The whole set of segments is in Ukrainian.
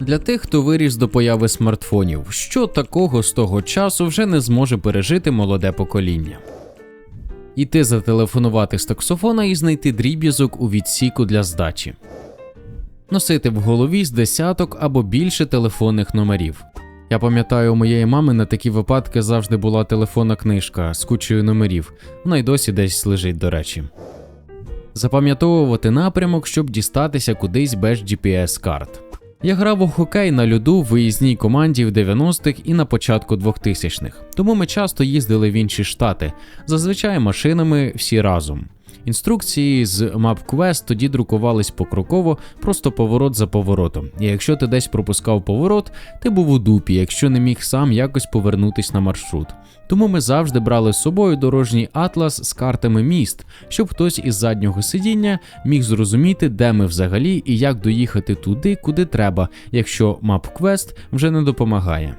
Для тих, хто виріс до появи смартфонів, що такого з того часу вже не зможе пережити молоде покоління. Іти зателефонувати з таксофона і знайти дріб'язок у відсіку для здачі. Носити в голові з десяток або більше телефонних номерів. Я пам'ятаю, у моєї мами на такі випадки завжди була телефонна книжка з кучею номерів, вона й досі десь лежить, до речі. Запам'ятовувати напрямок, щоб дістатися кудись без GPS-карт. Я грав у хокей на льоду в виїзній команді в 90-х і на початку 2000-х, тому ми часто їздили в інші штати, зазвичай машинами всі разом. Інструкції з MapQuest тоді друкувались покроково, просто поворот за поворотом. І якщо ти десь пропускав поворот, ти був у дупі, якщо не міг сам якось повернутись на маршрут. Тому ми завжди брали з собою дорожній атлас з картами міст, щоб хтось із заднього сидіння міг зрозуміти, де ми взагалі і як доїхати туди, куди треба, якщо MapQuest вже не допомагає.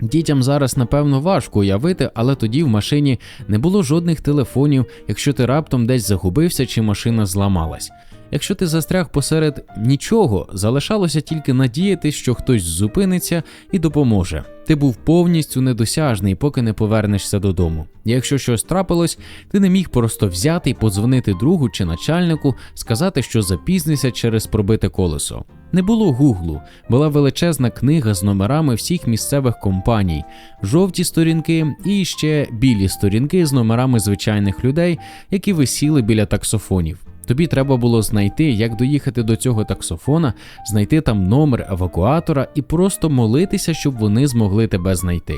Дітям зараз напевно важко уявити, але тоді в машині не було жодних телефонів, якщо ти раптом десь загубився чи машина зламалась. Якщо ти застряг посеред нічого, залишалося тільки надіятись, що хтось зупиниться і допоможе. Ти був повністю недосяжний, поки не повернешся додому. Якщо щось трапилось, ти не міг просто взяти і подзвонити другу чи начальнику, сказати, що запізнися через пробите колесо. Не було гуглу, була величезна книга з номерами всіх місцевих компаній, жовті сторінки і ще білі сторінки з номерами звичайних людей, які висіли біля таксофонів. Тобі треба було знайти, як доїхати до цього таксофона, знайти там номер евакуатора і просто молитися, щоб вони змогли тебе знайти.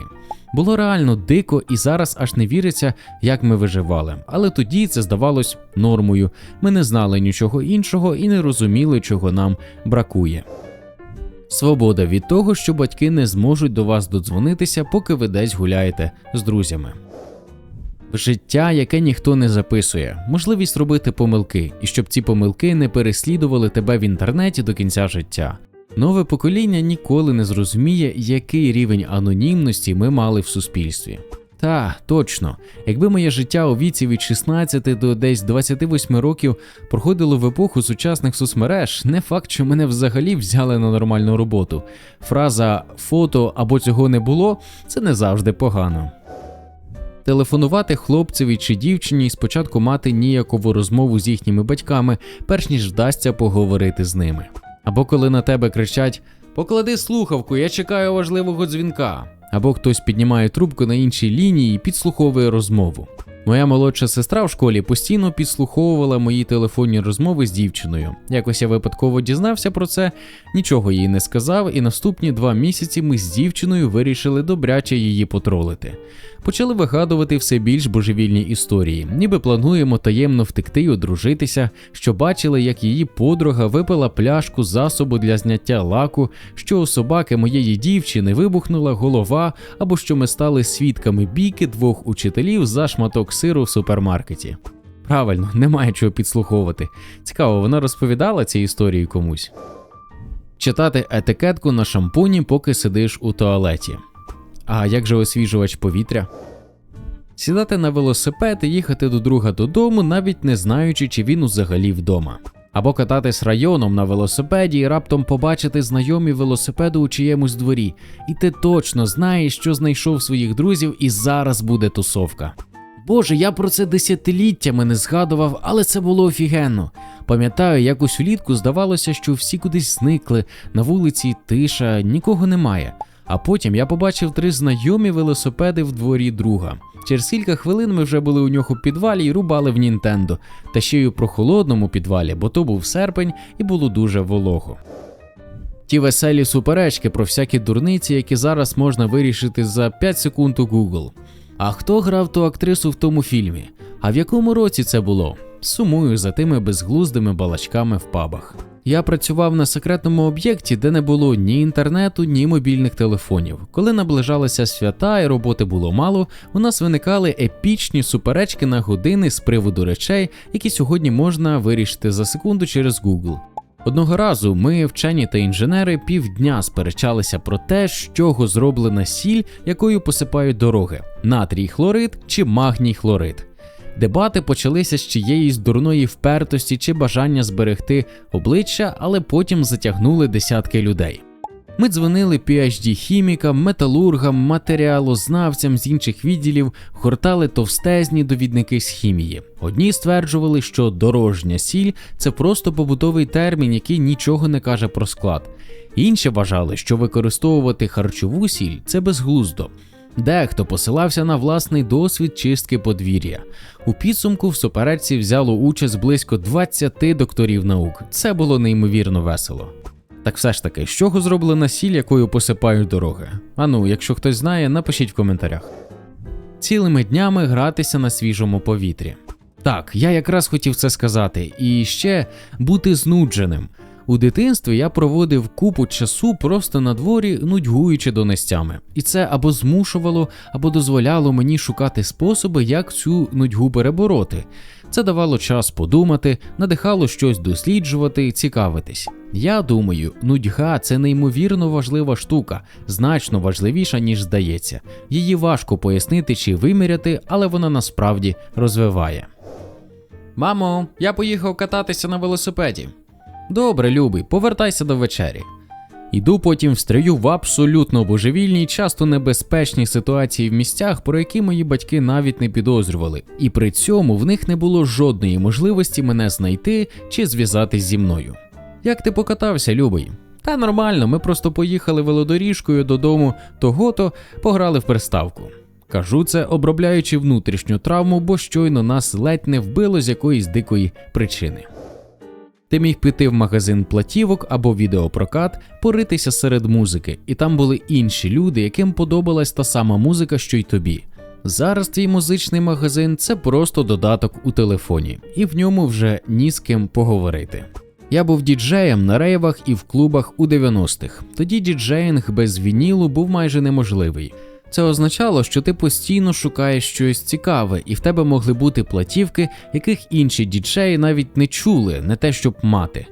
Було реально дико і зараз аж не віриться, як ми виживали. Але тоді це здавалось нормою. Ми не знали нічого іншого і не розуміли, чого нам бракує. Свобода від того, що батьки не зможуть до вас додзвонитися, поки ви десь гуляєте з друзями. Життя, яке ніхто не записує, можливість робити помилки, і щоб ці помилки не переслідували тебе в інтернеті до кінця життя. Нове покоління ніколи не зрозуміє, який рівень анонімності ми мали в суспільстві. Та, точно, якби моє життя у віці від 16 до десь 28 років проходило в епоху сучасних соцмереж, не факт, що мене взагалі взяли на нормальну роботу. Фраза фото або цього не було це не завжди погано. Телефонувати хлопцеві чи дівчині і спочатку мати ніякову розмову з їхніми батьками, перш ніж вдасться поговорити з ними. Або коли на тебе кричать Поклади слухавку, я чекаю важливого дзвінка. Або хтось піднімає трубку на іншій лінії і підслуховує розмову. Моя молодша сестра в школі постійно підслуховувала мої телефонні розмови з дівчиною. Якось я випадково дізнався про це, нічого їй не сказав, і наступні два місяці ми з дівчиною вирішили добряче її потролити. Почали вигадувати все більш божевільні історії, ніби плануємо таємно втекти й одружитися, що бачили, як її подруга випила пляшку засобу для зняття лаку, що у собаки моєї дівчини вибухнула голова, або що ми стали свідками бійки двох учителів за шматок сиру в супермаркеті. Правильно, немає чого підслуховувати. Цікаво, вона розповідала ці історії комусь. Читати етикетку на шампуні, поки сидиш у туалеті. А як же освіжувач повітря? Сідати на велосипед і їхати до друга додому, навіть не знаючи, чи він взагалі вдома. Або кататись районом на велосипеді і раптом побачити знайомі велосипеди у чиємусь дворі, і ти точно знаєш, що знайшов своїх друзів, і зараз буде тусовка. Боже, я про це десятиліттями не згадував, але це було офігенно. Пам'ятаю, якось влітку здавалося, що всі кудись зникли, на вулиці тиша, нікого немає. А потім я побачив три знайомі велосипеди в дворі друга. Через кілька хвилин ми вже були у нього в підвалі і рубали в Нінтендо, та ще й у прохолодному підвалі, бо то був серпень і було дуже волого. Ті веселі суперечки про всякі дурниці, які зараз можна вирішити за 5 секунд у Google. А хто грав ту актрису в тому фільмі? А в якому році це було? Сумую за тими безглуздими балачками в пабах. Я працював на секретному об'єкті, де не було ні інтернету, ні мобільних телефонів. Коли наближалися свята і роботи було мало, у нас виникали епічні суперечки на години з приводу речей, які сьогодні можна вирішити за секунду через Google. Одного разу ми, вчені та інженери, півдня сперечалися про те, з чого зроблена сіль, якою посипають дороги: натрій хлорид чи магній хлорид. Дебати почалися з чиєїсь дурної впертості чи бажання зберегти обличчя, але потім затягнули десятки людей. Ми дзвонили phd хімікам, металургам, матеріалознавцям з інших відділів, гортали товстезні довідники з хімії. Одні стверджували, що дорожня сіль це просто побутовий термін, який нічого не каже про склад. Інші вважали, що використовувати харчову сіль це безглуздо. Дехто посилався на власний досвід чистки подвір'я. У підсумку в суперечці взяло участь близько 20 докторів наук. Це було неймовірно весело. Так все ж таки, з чого зроблена сіль, якою посипають дороги? Ану, якщо хтось знає, напишіть в коментарях. Цілими днями гратися на свіжому повітрі. Так, я якраз хотів це сказати, і ще бути знудженим. У дитинстві я проводив купу часу просто на дворі, нудьгуючи донестями. І це або змушувало, або дозволяло мені шукати способи, як цю нудьгу перебороти. Це давало час подумати, надихало щось досліджувати, цікавитись. Я думаю, нудьга це неймовірно важлива штука, значно важливіша, ніж здається. Її важко пояснити чи виміряти, але вона насправді розвиває. Мамо, я поїхав кататися на велосипеді. Добре, любий, повертайся до вечері. Іду потім встрію в абсолютно божевільній, часто небезпечній ситуації в місцях, про які мої батьки навіть не підозрювали, і при цьому в них не було жодної можливості мене знайти чи зв'язатись зі мною. Як ти покатався, любий? Та нормально, ми просто поїхали велодоріжкою додому того-то, пограли в приставку. Кажу це, обробляючи внутрішню травму, бо щойно нас ледь не вбило з якоїсь дикої причини. Ти міг піти в магазин платівок або відеопрокат, поритися серед музики, і там були інші люди, яким подобалась та сама музика, що й тобі. Зараз твій музичний магазин це просто додаток у телефоні, і в ньому вже ні з ким поговорити. Я був діджеєм на рейвах і в клубах у 90-х. Тоді діджеїнг без вінілу був майже неможливий. Це означало, що ти постійно шукаєш щось цікаве, і в тебе могли бути платівки, яких інші діджеї навіть не чули, не те щоб мати.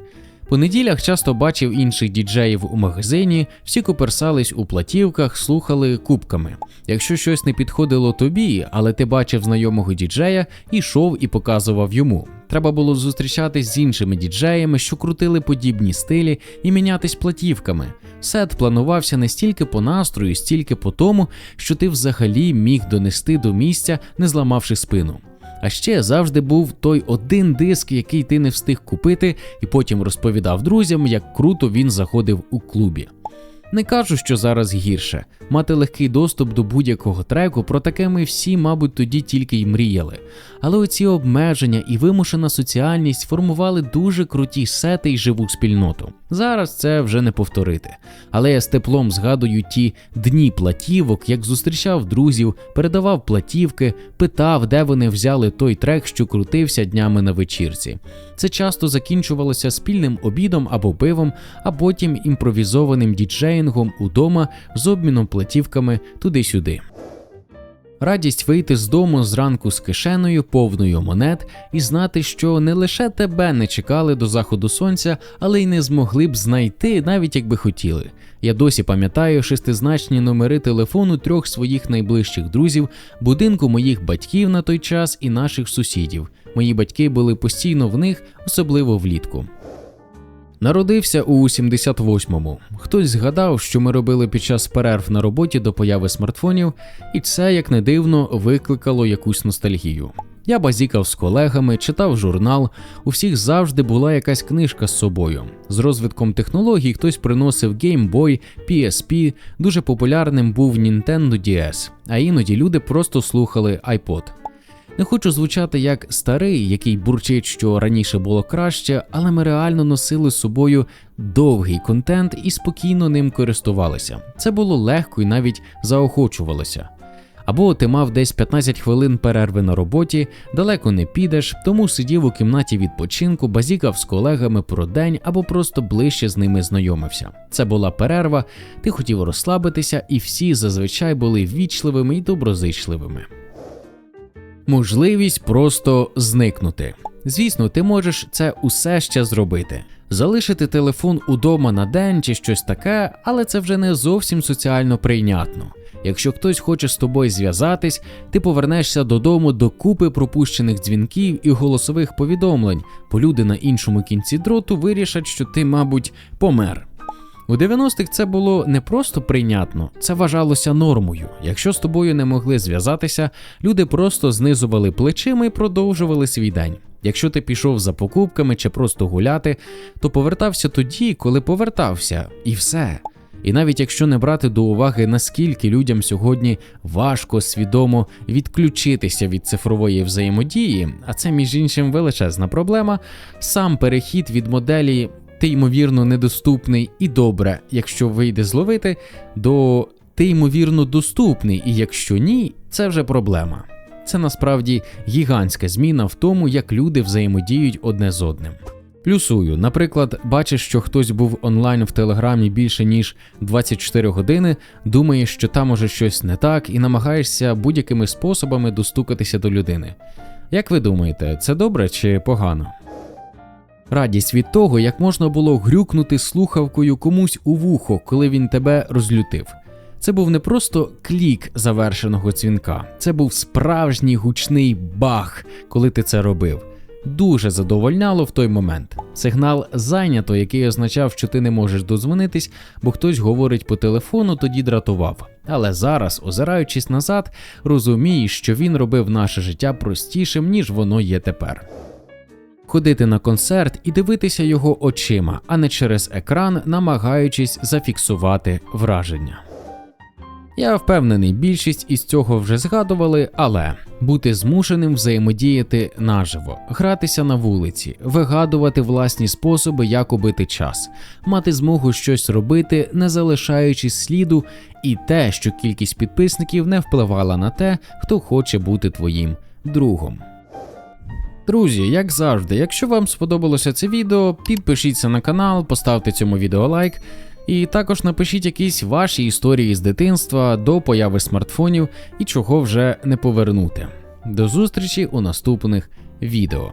По неділях часто бачив інших діджеїв у магазині, всі куперсались у платівках, слухали кубками. Якщо щось не підходило тобі, але ти бачив знайомого діджея, ішов і показував йому. Треба було зустрічатись з іншими діджеями, що крутили подібні стилі, і мінятись платівками. Сет планувався не стільки по настрою, стільки по тому, що ти взагалі міг донести до місця, не зламавши спину. А ще завжди був той один диск, який ти не встиг купити, і потім розповідав друзям, як круто він заходив у клубі. Не кажу, що зараз гірше. Мати легкий доступ до будь-якого треку, про таке ми всі, мабуть, тоді тільки й мріяли. Але оці обмеження і вимушена соціальність формували дуже круті сети й живу спільноту. Зараз це вже не повторити. Але я з теплом згадую ті дні платівок, як зустрічав друзів, передавав платівки, питав, де вони взяли той трек, що крутився днями на вечірці. Це часто закінчувалося спільним обідом або пивом, а потім імпровізованим діджеїнгом удома з обміном платівками туди-сюди. Радість вийти з дому зранку з кишеною, повною монет, і знати, що не лише тебе не чекали до заходу сонця, але й не змогли б знайти, навіть якби хотіли. Я досі пам'ятаю шестизначні номери телефону трьох своїх найближчих друзів, будинку моїх батьків на той час і наших сусідів. Мої батьки були постійно в них, особливо влітку. Народився у 78-му. Хтось згадав, що ми робили під час перерв на роботі до появи смартфонів, і це, як не дивно, викликало якусь ностальгію. Я базікав з колегами, читав журнал, у всіх завжди була якась книжка з собою. З розвитком технологій хтось приносив Game Boy, PSP, дуже популярним був Nintendo DS, а іноді люди просто слухали iPod. Не хочу звучати як старий, який бурчить, що раніше було краще, але ми реально носили з собою довгий контент і спокійно ним користувалися. Це було легко і навіть заохочувалося. Або ти мав десь 15 хвилин перерви на роботі, далеко не підеш, тому сидів у кімнаті відпочинку, базікав з колегами про день або просто ближче з ними знайомився. Це була перерва, ти хотів розслабитися, і всі зазвичай були ввічливими і доброзичливими можливість просто зникнути. Звісно, ти можеш це усе ще зробити. Залишити телефон удома на день чи щось таке, але це вже не зовсім соціально прийнятно. Якщо хтось хоче з тобою зв'язатись, ти повернешся додому до купи пропущених дзвінків і голосових повідомлень, бо люди на іншому кінці дроту вирішать, що ти, мабуть, помер. У 90-х це було не просто прийнятно, це вважалося нормою. Якщо з тобою не могли зв'язатися, люди просто знизували плечима і продовжували свій день. Якщо ти пішов за покупками чи просто гуляти, то повертався тоді, коли повертався, і все. І навіть якщо не брати до уваги, наскільки людям сьогодні важко свідомо відключитися від цифрової взаємодії, а це між іншим величезна проблема, сам перехід від моделі ти ймовірно недоступний і добре, якщо вийде зловити, до ти ймовірно доступний, і якщо ні, це вже проблема. Це насправді гігантська зміна в тому, як люди взаємодіють одне з одним. Плюсую, наприклад, бачиш, що хтось був онлайн в телеграмі більше ніж 24 години, думаєш, що там уже щось не так, і намагаєшся будь-якими способами достукатися до людини. Як ви думаєте, це добре чи погано? Радість від того, як можна було грюкнути слухавкою комусь у вухо, коли він тебе розлютив. Це був не просто клік завершеного дзвінка, це був справжній гучний бах, коли ти це робив. Дуже задовольняло в той момент. Сигнал зайнято, який означав, що ти не можеш дозвонитись, бо хтось говорить по телефону, тоді дратував. Але зараз, озираючись назад, розумієш, що він робив наше життя простішим, ніж воно є тепер. Ходити на концерт і дивитися його очима, а не через екран, намагаючись зафіксувати враження. Я впевнений, більшість із цього вже згадували, але бути змушеним взаємодіяти наживо, гратися на вулиці, вигадувати власні способи, як убити час, мати змогу щось робити, не залишаючи сліду, і те, що кількість підписників не впливала на те, хто хоче бути твоїм другом. Друзі, як завжди, якщо вам сподобалося це відео, підпишіться на канал, поставте цьому відео лайк. І також напишіть якісь ваші історії з дитинства до появи смартфонів і чого вже не повернути. До зустрічі у наступних відео.